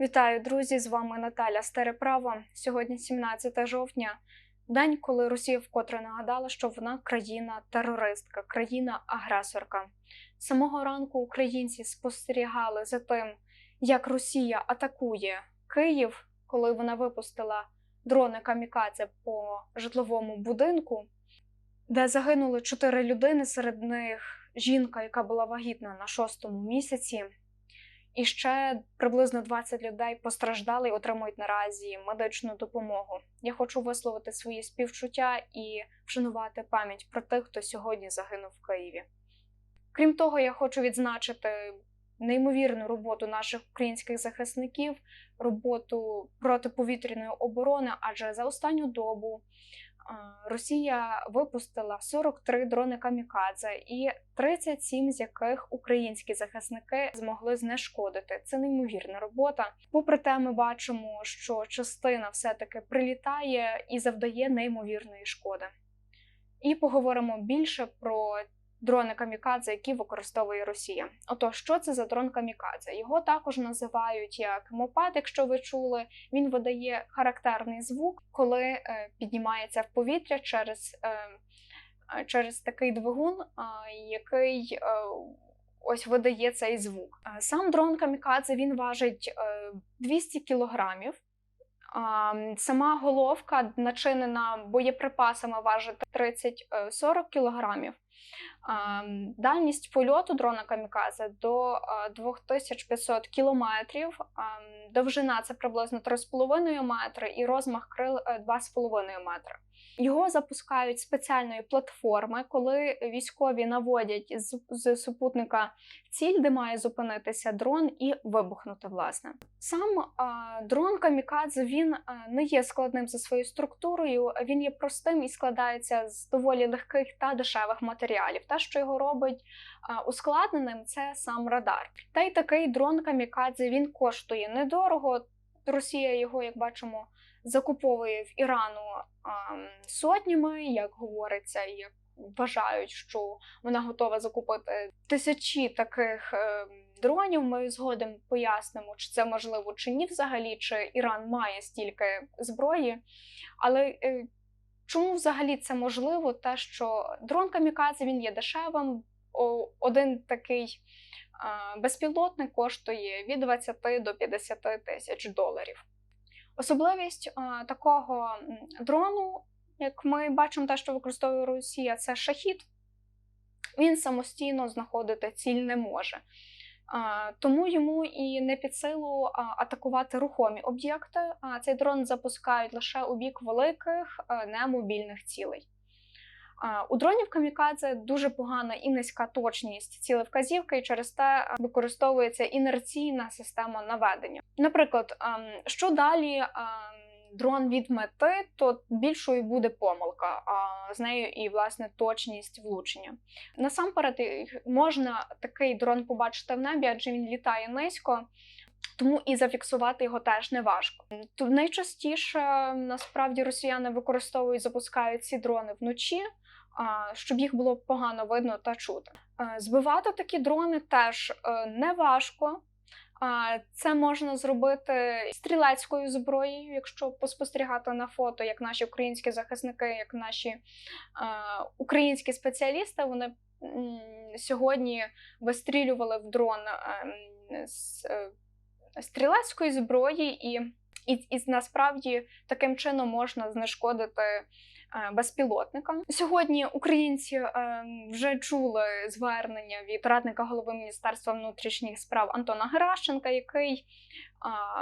Вітаю, друзі! З вами Наталя Стереправа. Сьогодні 17 жовтня, день, коли Росія вкотре нагадала, що вона країна-терористка, країна-агресорка. З самого ранку українці спостерігали за тим, як Росія атакує Київ, коли вона випустила дрони камікадзе по житловому будинку, де загинули чотири людини, серед них жінка, яка була вагітна на шостому місяці. І ще приблизно 20 людей постраждали і отримують наразі медичну допомогу. Я хочу висловити свої співчуття і вшанувати пам'ять про тих, хто сьогодні загинув в Києві. Крім того, я хочу відзначити неймовірну роботу наших українських захисників, роботу протиповітряної оборони, адже за останню добу Росія випустила 43 дрони камікадзе, і 37 з яких українські захисники змогли знешкодити. Це неймовірна робота. Попри те, ми бачимо, що частина все-таки прилітає і завдає неймовірної шкоди. І поговоримо більше про дрони камікадзе, які використовує Росія. Отож, що це за дрон камікадзе? Його також називають як мопед, якщо ви чули. Він видає характерний звук, коли е, піднімається в повітря через, е, е, через такий двигун, е, який е, ось видає цей звук. Е, Сам дрон камікадзе він важить е, 200 кілограмів. Сама головка начинена боєприпасами важить 30-40 кілограмів. Дальність польоту дрона камікадзе до 2500 кілометрів. Довжина це приблизно 3,5 метри і розмах крил е, 2,5 метри. Його запускають з спеціальної платформи, коли військові наводять з, з супутника ціль, де має зупинитися дрон і вибухнути. Власне, сам а, дрон камікадзе він а, не є складним за своєю структурою. Він є простим і складається з доволі легких та дешевих матеріалів. Те, що його робить ускладненим, це сам радар. Та й такий дрон камікадзе він коштує недорого. Росія його, як бачимо, закуповує в Ірану сотнями, як говориться, як вважають, що вона готова закупити тисячі таких е, дронів. Ми згодом пояснимо, чи це можливо чи ні, взагалі, чи Іран має стільки зброї. Але е, чому взагалі це можливо? Те, що дрон камікадзе він є дешевим. Один такий безпілотник коштує від 20 до 50 тисяч доларів. Особливість такого дрону, як ми бачимо, те, що використовує Росія, це шахід. Він самостійно знаходити ціль не може. Тому йому і не під силу атакувати рухомі об'єкти. Цей дрон запускають лише у бік великих немобільних цілей. У дронів камікадзе дуже погана і низька точність цілевказівки, і через те використовується інерційна система наведення. Наприклад, ем, що далі ем, дрон від мети, то більшою буде помилка, а з нею і власне точність влучення. Насамперед е, можна такий дрон побачити в небі, адже він літає низько. Тому і зафіксувати його теж не важко. То найчастіше насправді росіяни використовують, запускають ці дрони вночі, щоб їх було погано видно та чути. Е, Збивати такі дрони теж е, не важко. Це можна зробити стрілецькою зброєю, якщо поспостерігати на фото, як наші українські захисники, як наші українські спеціалісти, вони сьогодні вистрілювали в дрон з е, стрілецької зброї, і, і, і насправді таким чином можна знешкодити безпілотникам. Сьогодні українці е, вже чули звернення від радника голови Міністерства внутрішніх справ Антона Геращенка, який е,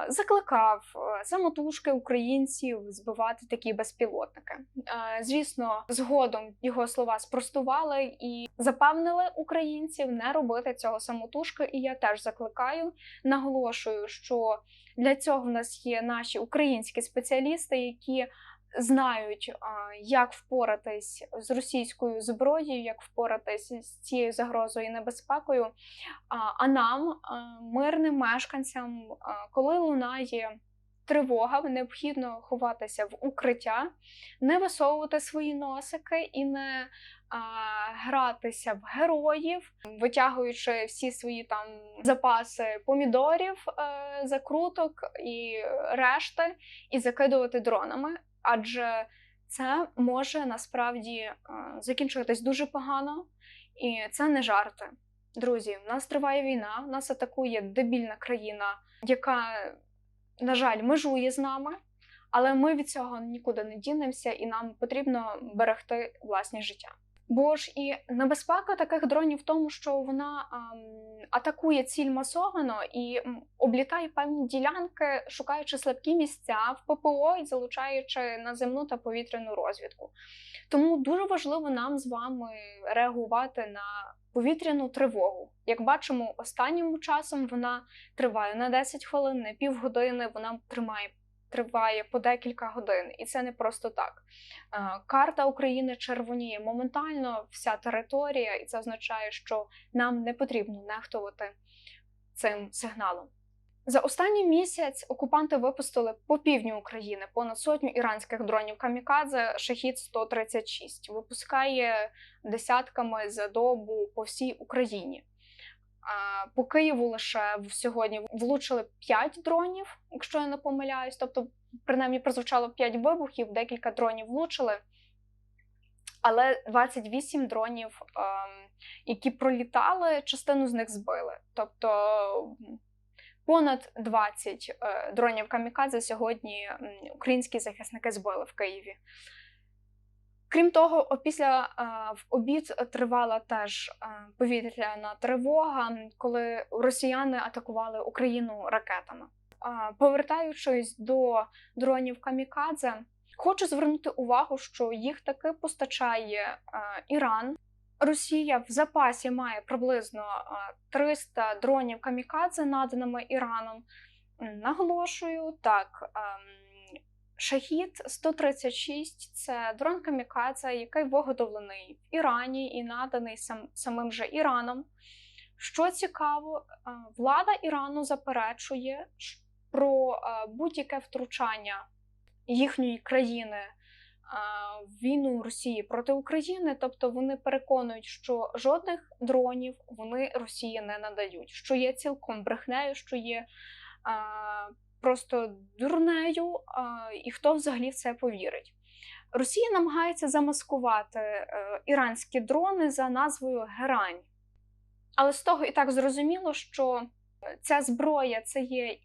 закликав е, самотужки українців збивати такі безпілотники. Е, Звісно, згодом його слова спростували і запевнили українців не робити цього самотужки. І я теж закликаю, наголошую, що для цього в нас є наші українські спеціалісти, які знають, як впоратись з російською зброєю, як впоратись з цією загрозою і небезпекою. А, нам, мирним мешканцям, коли лунає тривога, необхідно ховатися в укриття, не висовувати свої носики і не гратися в героїв, витягуючи всі свої там запаси помідорів, е, закруток і решти, і закидувати дронами. Адже це може насправді е, закінчуватись дуже погано, і це не жарти. Друзі, в нас триває війна, нас атакує дебільна країна, яка, на жаль, межує з нами, але ми від цього нікуди не дінемося, і нам потрібно берегти власні життя. Бо ж і небезпека таких дронів в тому, що вона ем, атакує ціль масовано і облітає певні ділянки, шукаючи слабкі місця в ППО і залучаючи наземну та повітряну розвідку. Тому дуже важливо нам з вами реагувати на повітряну тривогу. Як бачимо, останнім часом вона триває на 10 хвилин, не півгодини, вона тримає. Триває по декілька годин, і це не просто так. Е, Карта України червоніє моментально, вся територія, і це означає, що нам не потрібно нехтувати цим сигналом. За останній місяць окупанти випустили по півдню України понад сотню іранських дронів камікадзе Шахід 136 випускає десятками за добу по всій Україні. По Києву лише сьогодні влучили 5 дронів, якщо я не помиляюсь. Тобто, принаймні, прозвучало 5 вибухів, декілька дронів влучили. Але 28 дронів, ем, які пролітали, частину з них збили. Тобто понад 20 е, дронів камікадзе сьогодні українські захисники збили в Києві. Крім того, опісля е, в обід тривала теж повітряна тривога, коли росіяни атакували Україну ракетами. Повертаючись до дронів камікадзе, хочу звернути увагу, що їх таки постачає Іран. Росія в запасі має приблизно е, 300 дронів камікадзе, наданими Іраном. Наголошую, так. Шахід 136 це дрон камікадзе, який виготовлений в Ірані і наданий сам, самим же Іраном. Що цікаво, е, влада Ірану заперечує про е, будь-яке втручання їхньої країни е, в війну Росії проти України. Тобто вони переконують, що жодних дронів вони Росії не надають, що є цілком брехнею, що є просто дурнею, і хто взагалі в це повірить. Росія намагається замаскувати е, іранські дрони за назвою Герань. Але з того і так зрозуміло, що ця зброя це є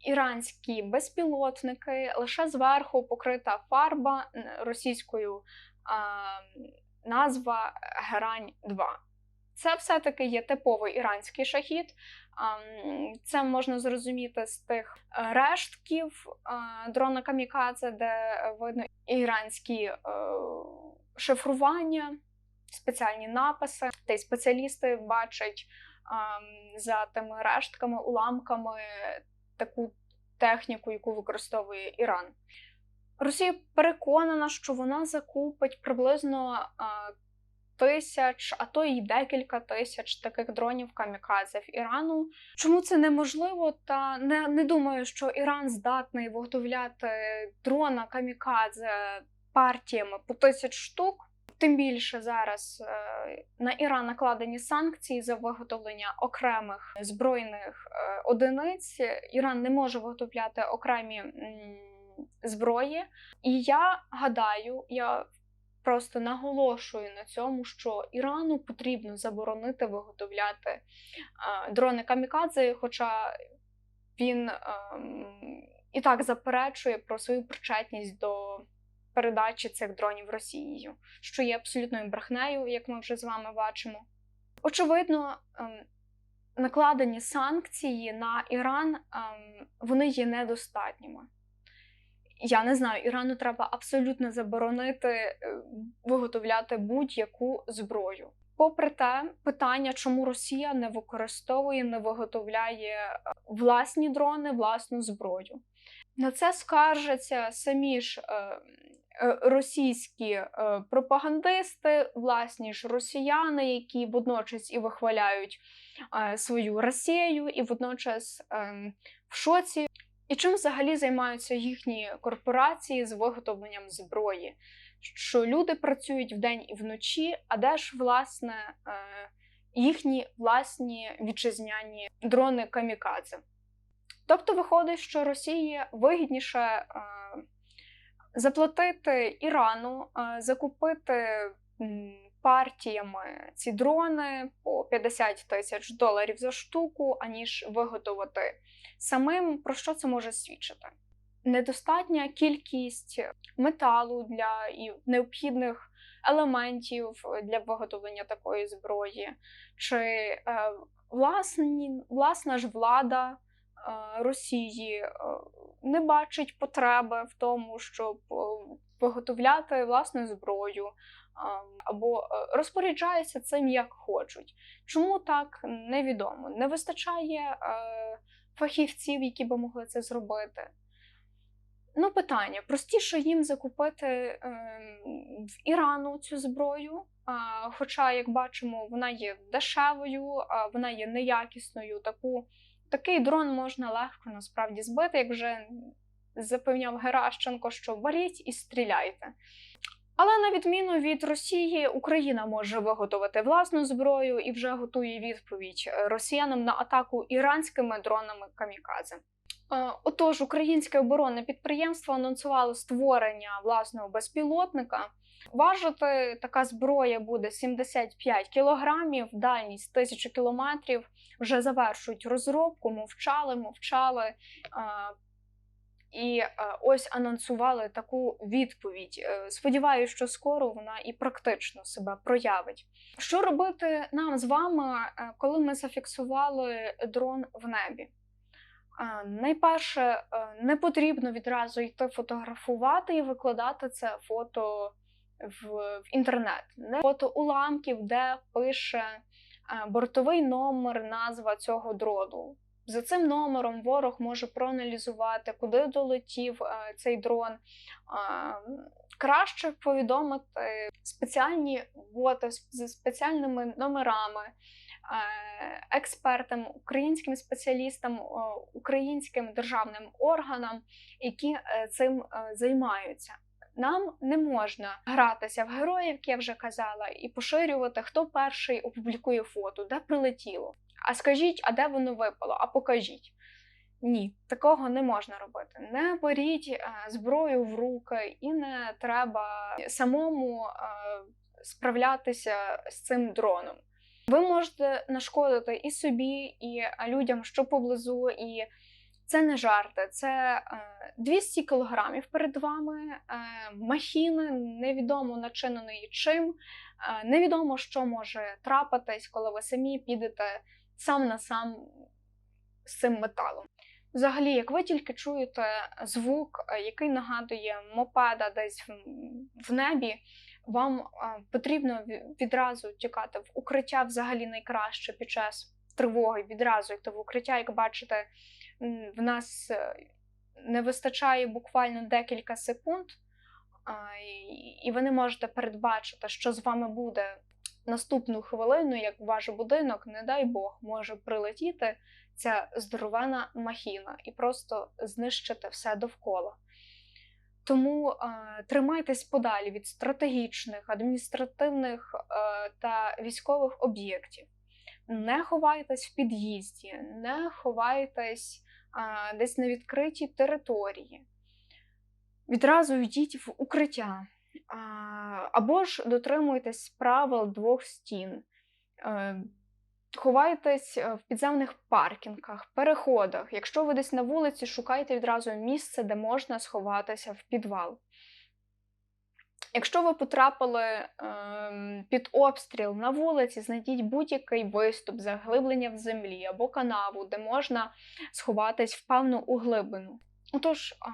іранські безпілотники, лише зверху покрита фарба російською а, назва Герань 2. Це все-таки є типовий іранський шахід. Це можна зрозуміти з тих е, рештків е, дрона Камікадзе, де видно іранські е, шифрування, спеціальні написи. Та й спеціалісти бачать за тими рештками, уламками таку техніку, яку використовує Іран. Росія переконана, що вона закупить приблизно е, тисяч, а то й декілька тисяч таких дронів камікадзе в Ірану. Чому це неможливо? Та не, не думаю, що Іран здатний виготовляти дрона камікадзе партіями по тисяч штук. Тим більше зараз е, на Іран накладені санкції за виготовлення окремих збройних е, одиниць. Іран не може виготовляти окремі зброї. І я гадаю, я просто наголошую на цьому, що Ірану потрібно заборонити виготовляти дрони камікадзе, хоча він ем, і так заперечує про свою причетність до передачі цих дронів Росією, що є абсолютною брехнею, як ми вже з вами бачимо. Очевидно, ем, накладені санкції на Іран ем, вони є недостатніми. Я не знаю, Ірану треба абсолютно заборонити е, виготовляти будь-яку зброю. Попри те, питання, чому Росія не використовує, не виготовляє е, власні дрони, власну зброю. На це скаржаться самі ж е, російські пропагандисти, власні ж росіяни, які водночас і вихваляють свою Росію, і водночас е, в шоці І чим взагалі займаються їхні корпорації з виготовленням зброї? Що люди працюють вдень і вночі, а де ж власне е, їхні власні вітчизняні дрони камікадзе? Тобто виходить, що Росії вигідніше е, заплатити Ірану, е, закупити партіями ці дрони по 50 тисяч доларів за штуку, аніж виготовити самим. Про що це може свідчити? Недостатня кількість металу для і необхідних елементів для виготовлення такої зброї, чи е, власні, власна ж влада. Е, Росії е, не бачить потреби в тому, щоб е, виготовляти власну зброю або е, розпоряджаються цим як хочуть. Чому так невідомо? Не вистачає е, фахівців, які би могли це зробити. Ну, питання: простіше їм закупити е, в Ірану цю зброю. Хоча, як бачимо, вона є дешевою, вона є неякісною. Таку, такий дрон можна легко насправді збити, як вже запевняв Геращенко, що варіть і стріляйте. Але на відміну від Росії, Україна може виготовити власну зброю і вже готує відповідь росіянам на атаку іранськими дронами камікадзе. Е, Отож, українське оборонне підприємство анонсувало створення власного безпілотника. Важити така зброя буде 75 кілограмів, дальність 1000 кілометрів. Вже завершують розробку, мовчали, мовчали. І е, ось анонсували таку відповідь. Е, Сподіваюся, що скоро вона і практично себе проявить. Що робити нам з вами, е, коли ми зафіксували дрон в небі? Найперше, не потрібно відразу йти фотографувати і викладати це фото в, в інтернет. Не фото уламків, де пише бортовий номер, назва цього дрону. За цим номером ворог може проаналізувати, куди долетів е, цей дрон. Краще повідомити спеціальні боти з з спеціальними номерами, е, експертам, українським спеціалістам, українським державним органам, які е, цим займаються. Нам не можна гратися в героїв, як я вже казала, і поширювати, хто перший опублікує фото, де прилетіло. А скажіть, а де воно випало? А покажіть. Ні, такого не можна робити. Не беріть е, зброю в руки, і не треба самому е, справлятися з цим дроном. Ви можете нашкодити і собі, і людям, що поблизу, і це не жарти, це е, 200 кілограмів перед вами, е, махіни, невідомо начиненої чим, е, невідомо, що може трапитись, коли ви самі підете сам на сам з цим металом. Взагалі, як ви тільки чуєте звук, е, який нагадує мопеда десь в, небі, вам е, потрібно відразу тікати в укриття взагалі найкраще під час тривоги, відразу йти в укриття, як бачите, в нас е, не вистачає буквально декілька секунд, і ви не можете передбачити, що з вами буде наступну хвилину, як ваш будинок, не дай Бог, може прилетіти ця здоровена махіна і просто знищити все довкола. Тому е, тримайтесь подалі від стратегічних, адміністративних е, та військових об'єктів. Не ховайтесь в під'їзді, не ховайтесь е, десь на відкритій території. Відразу йдіть в укриття. Або ж дотримуйтесь правил двох стін. Е, Ховайтесь е, в підземних паркінгах, переходах. Якщо ви десь на вулиці, шукайте відразу місце, де можна сховатися в підвал. Якщо ви потрапили ем, під обстріл на вулиці, знайдіть будь-який виступ, заглиблення в землі або канаву, де можна сховатись в певну углибину. Отож, а,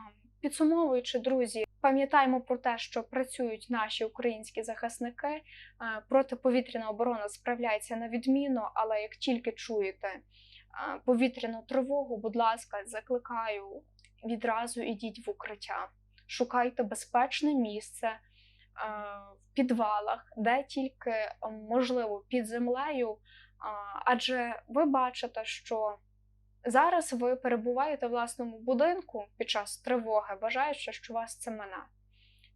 підсумовуючи, друзі, пам'ятаємо про те, що працюють наші українські захисники. Е, Протиповітряна оборона справляється на відміну, але як тільки чуєте е, повітряну тривогу, будь ласка, закликаю відразу ідіть в укриття, шукайте безпечне місце е, в підвалах, де тільки можливо під землею, адже ви бачите, що Зараз ви перебуваєте в власному будинку під час тривоги, бажаючи, що вас це мене.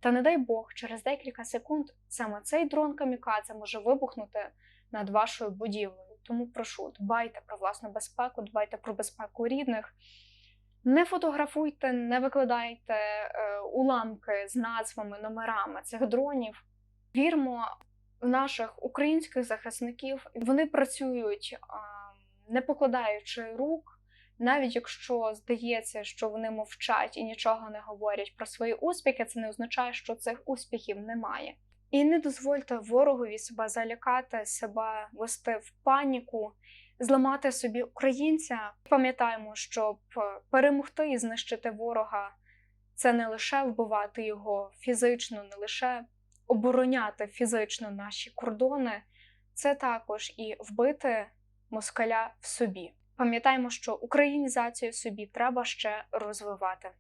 Та не дай Бог, через декілька секунд саме цей дрон камікадзе може вибухнути над вашою будівлею. Тому прошу, дбайте про власну безпеку, дбайте про безпеку рідних. Не фотографуйте, не викладайте е, уламки з назвами, номерами цих дронів. Вірмо в наших українських захисників. Вони працюють, а, не покладаючи рук, навіть якщо здається, що вони мовчать і нічого не говорять про свої успіхи, це не означає, що цих успіхів немає. І не дозвольте ворогові себе залякати, себе вести в паніку, зламати собі українця. Пам'ятаємо, щоб перемогти і знищити ворога, це не лише вбивати його фізично, не лише обороняти фізично наші кордони, це також і вбити москаля в собі. Пам'ятаємо, що українізацію собі треба ще розвивати.